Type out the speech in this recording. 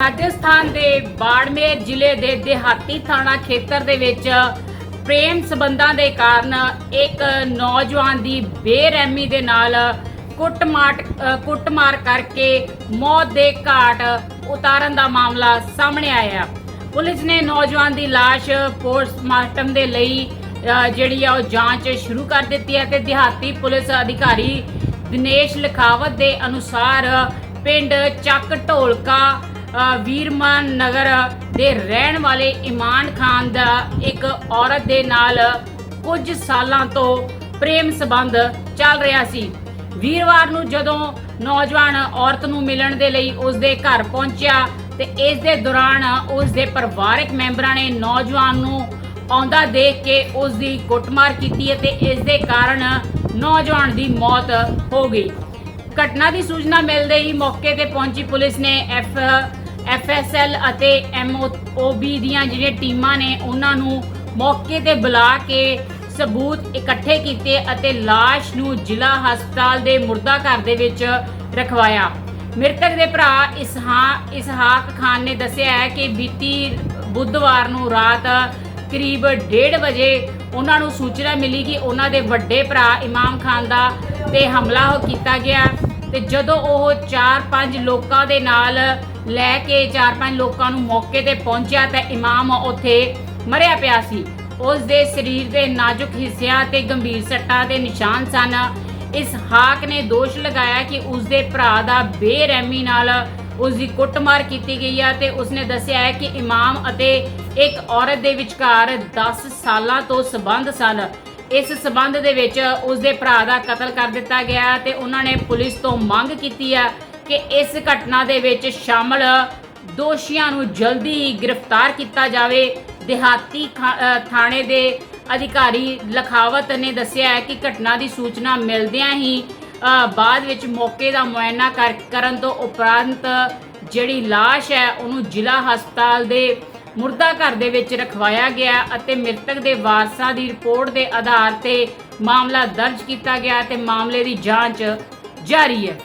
ਰਾਜਸਥਾਨ ਦੇ ਬਾੜਮੇਰ ਜ਼ਿਲ੍ਹੇ ਦੇ ਦਿਹਾਤੀ ਥਾਣਾ ਖੇਤਰ ਦੇ ਵਿੱਚ ਪ੍ਰੇਮ ਸਬੰਧਾਂ ਦੇ ਕਾਰਨ ਇੱਕ ਨੌਜਵਾਨ ਦੀ ਬੇਰਹਿਮੀ ਦੇ ਨਾਲ ਕੁੱਟਮਾਰ ਕੁੱਟਮਾਰ ਕਰਕੇ ਮੌਤ ਦੇ ਘਾਟ ਉਤਾਰਨ ਦਾ ਮਾਮਲਾ ਸਾਹਮਣੇ ਆਇਆ। ਪੁਲਿਸ ਨੇ ਨੌਜਵਾਨ ਦੀ ਲਾਸ਼ ਪੋਸਟਮਾਰਟਮ ਦੇ ਲਈ ਜਿਹੜੀ ਆ ਉਹ ਜਾਂਚ ਸ਼ੁਰੂ ਕਰ ਦਿੱਤੀ ਹੈ ਤੇ ਦਿਹਾਤੀ ਪੁਲਿਸ ਅਧਿਕਾਰੀ ਦਿਨੇਸ਼ ਲਖਾਵਤ ਦੇ ਅਨੁਸਾਰ ਪਿੰਡ ਚੱਕ ਢੋਲਕਾ ਵੀਰਮਾਨ ਨਗਰ ਦੇ ਰਹਿਣ ਵਾਲੇ ਇਮਾਨ ਖਾਨ ਦਾ ਇੱਕ ਔਰਤ ਦੇ ਨਾਲ ਕੁਝ ਸਾਲਾਂ ਤੋਂ ਪ੍ਰੇਮ ਸੰਬੰਧ ਚੱਲ ਰਿਹਾ ਸੀ। ਵੀਰਵਾਰ ਨੂੰ ਜਦੋਂ ਨੌਜਵਾਨ ਔਰਤ ਨੂੰ ਮਿਲਣ ਦੇ ਲਈ ਉਸ ਦੇ ਘਰ ਪਹੁੰਚਿਆ ਤੇ ਇਸ ਦੇ ਦੌਰਾਨ ਉਸ ਦੇ ਪਰਿਵਾਰਕ ਮੈਂਬਰਾਂ ਨੇ ਨੌਜਵਾਨ ਨੂੰ ਆਉਂਦਾ ਦੇਖ ਕੇ ਉਸ ਦੀ ਕੁੱਟਮਾਰ ਕੀਤੀ ਅਤੇ ਇਸ ਦੇ ਕਾਰਨ ਨੌਜਵਾਨ ਦੀ ਮੌਤ ਹੋ ਗਈ। ਘਟਨਾ ਦੀ ਸੂਚਨਾ ਮਿਲਦੇ ਹੀ ਮੌਕੇ ਤੇ ਪਹੁੰਚੀ ਪੁਲਿਸ ਨੇ ਐਫ ਐਫਐਸਐਲ ਅਤੇ ਐਮਓਬੀ ਦੀਆਂ ਜਿਹੜੀਆਂ ਟੀਮਾਂ ਨੇ, ਉਹਨਾਂ ਨੂੰ ਮੌਕੇ ਤੇ ਬੁਲਾ ਕੇ ਸਬੂਤ ਇਕੱਠੇ ਕੀਤੇ ਅਤੇ ਲਾਸ਼ ਨੂੰ ਜ਼ਿਲ੍ਹਾ ਹਸਪਤਾਲ ਦੇ ਮੁਰਦਾ ਘਰ ਦੇ ਵਿੱਚ ਰਖਵਾਇਆ। ਮ੍ਰਿਤਕ ਦੇ ਭਰਾ ਇਸਹਾ, ਇਸਹਾਕ ਖਾਨ ਨੇ ਦੱਸਿਆ ਹੈ ਕਿ ਬੀਤੀ ਬੁੱਧਵਾਰ ਨੂੰ ਰਾਤ ਕਰੀਬ 1:30 ਵਜੇ ਉਹਨਾਂ ਨੂੰ ਸੂਚਨਾ ਮਿਲੀ ਕਿ ਉਹਨਾਂ ਦੇ ਵੱਡੇ ਭਰਾ ਇਮਾਮ ਖਾਨ ਦਾ ਤੇ ਹਮਲਾ ਹੋ ਕੀਤਾ ਗਿਆ। ਤੇ ਜਦੋਂ ਉਹ 4-5 ਲੋਕਾਂ ਦੇ ਨਾਲ ਲੈ ਕੇ 4-5 ਲੋਕਾਂ ਨੂੰ ਮੌਕੇ ਤੇ ਪਹੁੰਚਿਆ ਤਾਂ ਇਮਾਮ ਉੱਥੇ ਮਰਿਆ ਪਿਆ ਸੀ। ਉਸ ਦੇ ਸਰੀਰ ਦੇ ਨਾਜ਼ੁਕ ਹਿੱਸਿਆਂ ਤੇ ਗੰਭੀਰ ਸੱਟਾਂ ਦੇ ਨਿਸ਼ਾਨ ਸਨ। ਇਸ ਹਾਕ ਨੇ ਦੋਸ਼ ਲਗਾਇਆ ਕਿ ਉਸ ਦੇ ਭਰਾ ਦਾ ਬੇਰਹਿਮੀ ਨਾਲ ਉਸ ਦੀ ਕੁੱਟਮਾਰ ਕੀਤੀ ਗਈ ਹੈ ਤੇ ਉਸਨੇ ਦੱਸਿਆ ਹੈ ਕਿ ਇਮਾਮ ਅਤੇ ਇੱਕ ਔਰਤ ਦੇ ਵਿਚਕਾਰ 10 ਸਾਲਾਂ ਤੋਂ ਸਬੰਧ ਸਨ। ਇਸ ਸਬੰਧ ਦੇ ਵਿੱਚ ਉਸ ਦੇ ਭਰਾ ਦਾ ਕਤਲ ਕਰ ਦਿੱਤਾ ਗਿਆ ਤੇ ਉਹਨਾਂ ਨੇ ਪੁਲਿਸ ਤੋਂ ਮੰਗ ਕੀਤੀ ਹੈ ਕਿ ਇਸ ਘਟਨਾ ਦੇ ਵਿੱਚ ਸ਼ਾਮਲ ਦੋਸ਼ੀਆਂ ਨੂੰ ਜਲਦੀ ਹੀ ਗ੍ਰਿਫਤਾਰ ਕੀਤਾ ਜਾਵੇ। ਦਿਹਾਤੀ ਖਾ- ਥਾਣੇ ਦੇ ਅਧਿਕਾਰੀ ਲਖਾਵਤ ਨੇ ਦੱਸਿਆ ਹੈ ਕਿ ਘਟਨਾ ਦੀ ਸੂਚਨਾ ਮਿਲਦਿਆਂ ਹੀ ਬਾਅਦ ਵਿੱਚ ਮੌਕੇ ਦਾ ਮੁਆਇਨਾ ਕਰ- ਕਰਨ ਤੋਂ ਉਪਰੰਤ ਜਿਹੜੀ ਲਾਸ਼ ਹੈ, ਉਹਨੂੰ ਜ਼ਿਲ੍ਹਾ ਹਸਪਤਾਲ ਦੇ ਮੁਰਦਾ ਘਰ ਦੇ ਵਿੱਚ ਰਖਵਾਇਆ ਗਿਆ ਅਤੇ ਮ੍ਰਿਤਕ ਦੇ ਵਾਰਸਾਂ ਦੀ ਰਿਪੋਰਟ ਦੇ ਆਧਾਰ ਤੇ ਮਾਮਲਾ ਦਰਜ ਕੀਤਾ ਗਿਆ ਤੇ ਮਾਮਲੇ ਦੀ ਜਾਂਚ ਜਾਰੀ ਹੈ।